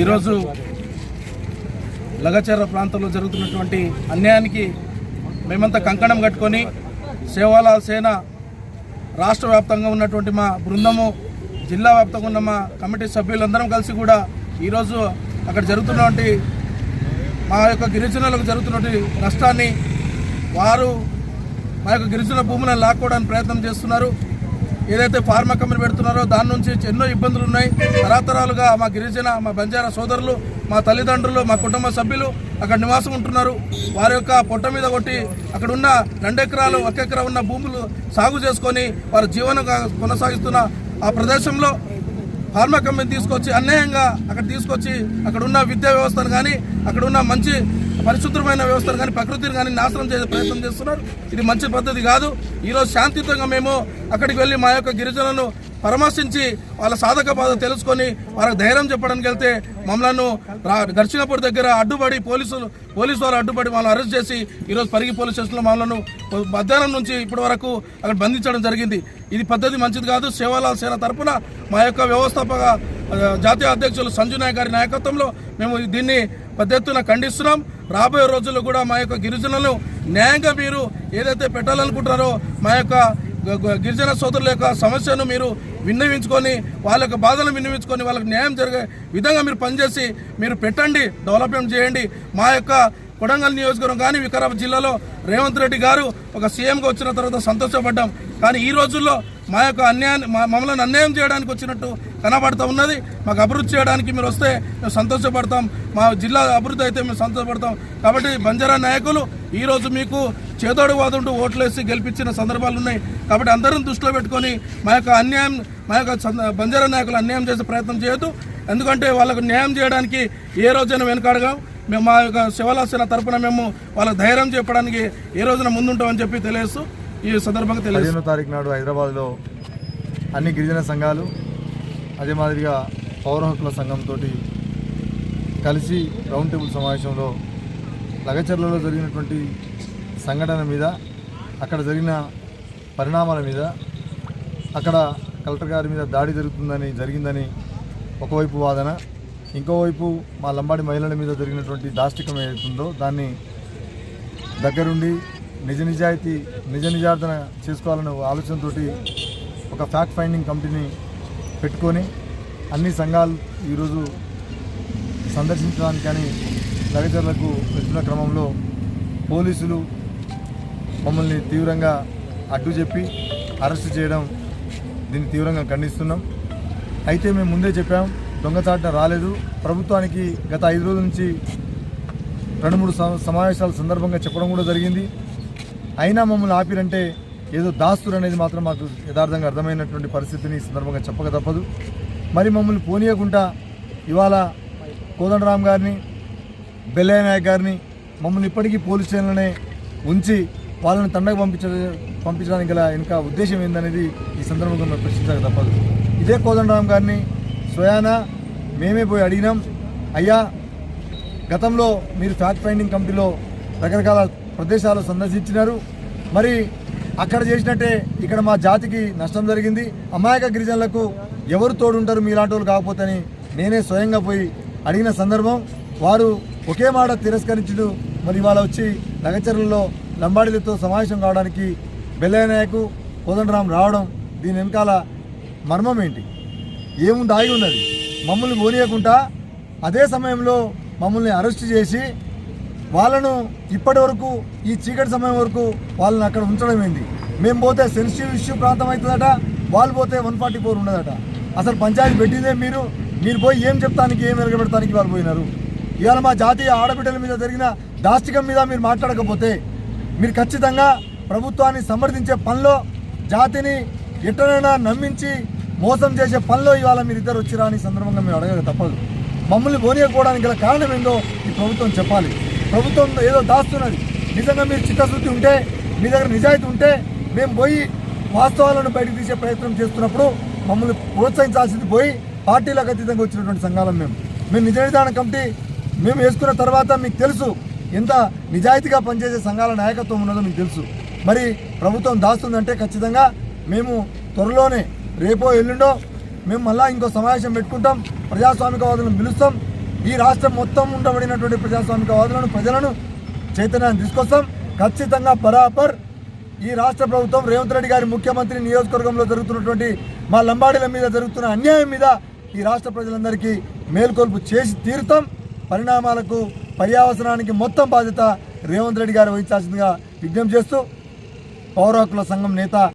ఈరోజు లగచర్ర ప్రాంతంలో జరుగుతున్నటువంటి అన్యాయానికి మేమంతా కంకణం కట్టుకొని సేవాలాల్ సేన రాష్ట్ర వ్యాప్తంగా ఉన్నటువంటి మా బృందము జిల్లా వ్యాప్తంగా ఉన్న మా కమిటీ సభ్యులందరం కలిసి కూడా ఈరోజు అక్కడ జరుగుతున్నటువంటి మా యొక్క గిరిజనులకు జరుగుతున్నటువంటి నష్టాన్ని వారు మా యొక్క గిరిజన భూములను లాక్కోవడానికి ప్రయత్నం చేస్తున్నారు. ఏదైతే ఫార్మా కంపెనీ పెడుతున్నారో దాని నుంచి ఎన్నో ఇబ్బందులు ఉన్నాయి. తరతరాలుగా మా గిరిజన మా బంజారా సోదరులు మా తల్లిదండ్రులు మా కుటుంబ సభ్యులు అక్కడ నివాసం ఉంటున్నారు. వారి యొక్క పొట్ట మీద కొట్టి అక్కడ ఉన్న రెండెకరాలు ఒక ఎకరా ఉన్న భూములు సాగు చేసుకొని వారి జీవనం కొనసాగిస్తున్న ఆ ప్రదేశంలో ఫార్మా కంపెనీ తీసుకొచ్చి అన్యాయంగా అక్కడ తీసుకొచ్చి అక్కడ ఉన్న విద్యా వ్యవస్థను కానీ అక్కడ ఉన్న మంచి పరిశుభ్రమైన వ్యవస్థను కానీ ప్రకృతిని కానీ నాశనం చేసే ప్రయత్నం చేస్తున్నారు. ఇది మంచి పద్ధతి కాదు. ఈరోజు శాంతియుతంగా మేము అక్కడికి వెళ్ళి మా యొక్క గిరిజనులను పరామర్శించి వాళ్ళ సాధక బాధ తెలుసుకొని వాళ్ళకి ధైర్యం చెప్పడానికి వెళ్తే మమ్మలను గడిచినప్పుడు దగ్గర అడ్డుపడి పోలీసులు పోలీసు వాళ్ళు అడ్డుపడి వాళ్ళని అరెస్ట్ చేసి ఈరోజు పరిగి పోలీస్ స్టేషన్లో మమ్మలను మధ్యాహ్నం నుంచి ఇప్పటి వరకు అక్కడ బంధించడం జరిగింది. ఇది పద్ధతి మంచిది కాదు. సేవాలాల్ సేన తరపున మా యొక్క వ్యవస్థాపక జాతీయ అధ్యక్షులు సంజు నాయక్ గారి నాయకత్వంలో మేము దీన్ని పెద్ద ఎత్తున ఖండిస్తున్నాం. రాబోయే రోజుల్లో కూడా మా యొక్క గిరిజనులను న్యాయంగా మీరు ఏదైతే పెట్టాలనుకుంటున్నారో మా యొక్క గిరిజన సోదరుల యొక్క సమస్యను మీరు విన్నవించుకొని వాళ్ళ యొక్క బాధలను విన్నవించుకొని వాళ్ళకి న్యాయం జరిగే విధంగా మీరు పనిచేసి మీరు పెట్టండి డెవలప్మెంట్ చేయండి. మా యొక్క కొడంగల్ నియోజకవర్గం కానీ వికారాబాద్ జిల్లాలో రేవంత్ రెడ్డి గారు ఒక సీఎంగా వచ్చిన తర్వాత సంతోషపడ్డాం. కానీ ఈ రోజుల్లో మా యొక్క అన్యాయాన్ని మా మమ్మల్ని అన్యాయం చేయడానికి వచ్చినట్టు కనబడుతూ ఉన్నది. మాకు అభివృద్ధి చేయడానికి మీరు వస్తే మేము సంతోషపడతాం. మా జిల్లా అభివృద్ధి అయితే మేము సంతోషపడతాం. కాబట్టి బంజారా నాయకులు ఈరోజు మీకు చేదోడు వాదుంటూ ఓట్లేసి గెలిపించిన సందర్భాలు ఉన్నాయి. కాబట్టి అందరం దృష్టిలో పెట్టుకొని మా యొక్క అన్యాయం మా యొక్క బంజారా నాయకులు అన్యాయం చేసే ప్రయత్నం చేయొద్దు. ఎందుకంటే వాళ్ళకు న్యాయం చేయడానికి ఏ రోజైనా వెనకాడగా మేము మా యొక్క శివలాసన తరపున మేము వాళ్ళ ధైర్యం చెప్పడానికి ఏ రోజున ముందుంటామని చెప్పి తెలియస్తూ ఈ సందర్భంగా తెలియదు తారీఖు నాడు హైదరాబాద్లో అన్ని గిరిజన సంఘాలు అదే మాదిరిగా పౌర హక్కుల సంఘంతో కలిసి రౌండ్ టేబుల్ సమావేశంలో లగచర్లలో జరిగినటువంటి సంఘటన మీద అక్కడ జరిగిన పరిణామాల మీద అక్కడ కలెక్టర్ గారి మీద దాడి జరుగుతుందని జరిగిందని ఒకవైపు వాదన ఇంకోవైపు మా లంబాడి మహిళల మీద జరిగినటువంటి దాష్టికం ఏదైతుందో దాన్ని దగ్గరుండి నిజ నిజాయితీ నిజ నిజార్థన చేసుకోవాలనే ఆలోచనతో ఒక ఫ్యాక్ట్ ఫైండింగ్ కమిటీని పెట్టుకొని అన్ని సంఘాలు ఈరోజు సందర్శించడానికి కానీ లగచర్లకు వెళ్తున్న క్రమంలో పోలీసులు మమ్మల్ని తీవ్రంగా అడ్డు చెప్పి అరెస్ట్ చేయడం దీన్ని తీవ్రంగా ఖండిస్తున్నాం. అయితే మేము ముందే చెప్పాం దొంగచాటం రాలేదు. ప్రభుత్వానికి గత ఐదు రోజుల నుంచి రెండు మూడు సమావేశాల సందర్భంగా చెప్పడం కూడా జరిగింది. అయినా మమ్మల్ని ఆపిరంటే ఏదో దాస్తురు అనేది మాత్రం మాకు యథార్థంగా అర్థమైనటువంటి పరిస్థితిని ఈ సందర్భంగా చెప్పక తప్పదు. మరి మమ్మల్ని పోనీయకుండా ఇవాళ కోదండరామ్ గారిని బెల్లయ్య నాయక్ గారిని మమ్మల్ని ఇప్పటికీ పోలీస్ స్టేషన్లోనే ఉంచి వాళ్ళని తండకు పంపించ పంపించడానికి గల ఇంకా ఉద్దేశం ఏందనేది ఈ సందర్భంగా మేము ప్రశ్నించక తప్పదు. ఇదే కోదండరామ్ గారిని స్వయాన మేమే పోయి అడిగినాం అయ్యా గతంలో మీరు ఫ్యాక్ట్ ఫైండింగ్ కమిటీలో రకరకాల ప్రదేశాలు సందర్శించినారు. మరి అక్కడ చేసినట్టే ఇక్కడ మా జాతికి నష్టం జరిగింది. అమాయక గిరిజనులకు ఎవరు తోడుంటారు మీలాంటి వాళ్ళు కాకపోతే అని నేనే స్వయంగా పోయి అడిగిన సందర్భం వారు ఒకే మాట తిరస్కరించుడు మరి ఇవాళ వచ్చి నగచర్లలో లంబాడీలతో సమావేశం కావడానికి బెల్లయ్య నాయకు కోదండరాం రావడం దీని వెనకాల మర్మం ఏంటి? ఏముంది? ఆగి ఉన్నది? మమ్మల్ని ఓనియకుండా అదే సమయంలో మమ్మల్ని అరెస్ట్ చేసి వాళ్ళను ఇప్పటి వరకు ఈ చీకటి సమయం వరకు వాళ్ళని అక్కడ ఉంచడం ఏంది? మేము పోతే సెన్సిటివ్ ఇష్యూ ప్రాంతం అవుతుందట వాళ్ళు పోతే వన్ ఫార్టీ ఫోర్ ఉండదట. అసలు పంచాయతీ పెట్టిందే మీరు? మీరు పోయి ఏం చెప్తానికి ఏం వెలగబెడతానికి వాళ్ళు పోయినారు? ఇవాళ మా జాతీయ ఆడబిడ్డల మీద జరిగిన దాష్టికం మీద మీరు మాట్లాడకపోతే మీరు ఖచ్చితంగా ప్రభుత్వాన్ని సమర్థించే పనిలో జాతిని ఎట్టనైనా నమ్మించి మోసం చేసే పనిలో ఇవాళ మీరు ఇద్దరు వచ్చిరా అని సందర్భంగా మీరు అడగక తప్పదు. మమ్మల్ని పోనీయకపోవడానికి గల కారణం ఏందో ఈ ప్రభుత్వం చెప్పాలి. ప్రభుత్వం ఏదో దాస్తున్నది. నిజంగా మీరు చిత్తశుద్ధి ఉంటే మీ దగ్గర నిజాయితీ ఉంటే మేము పోయి వాస్తవాలను బయటకు తీసే ప్రయత్నం చేస్తున్నప్పుడు మమ్మల్ని ప్రోత్సహించాల్సింది పోయి పార్టీలకు అతీతంగా వచ్చినటువంటి సంఘాలం మేము. మేము నిజ నిర్ధారణ కమిటీ మేము వేసుకున్న తర్వాత మీకు తెలుసు ఎంత నిజాయితీగా పనిచేసే సంఘాల నాయకత్వం ఉన్నదో మీకు తెలుసు. మరి ప్రభుత్వం దాస్తుందంటే ఖచ్చితంగా మేము త్వరలోనే రేపో ఎల్లుండో మేము మళ్ళీ ఇంకో సమావేశం పెట్టుకుంటాం. ప్రజాస్వామికవాదులను పిలుస్తాం. ఈ రాష్ట్రం మొత్తం ఉండబడినటువంటి ప్రజాస్వామికవాదులను ప్రజలను చైతన్యాన్ని తీసుకొస్తాం. ఖచ్చితంగా పరాపర్ ఈ రాష్ట్ర ప్రభుత్వం రేవంత్ రెడ్డి గారి ముఖ్యమంత్రి నియోజకవర్గంలో జరుగుతున్నటువంటి మా లంబాడీల మీద జరుగుతున్న అన్యాయం మీద ఈ రాష్ట్ర ప్రజలందరికీ మేల్కొల్పు చేసి తీరుతాం. పరిణామాలకు పర్యావసనానికి మొత్తం బాధ్యత రేవంత్ రెడ్డి గారు వహించాల్సిందిగా విజ్ఞప్తి చేస్తూ పౌర హక్కుల సంఘం నేత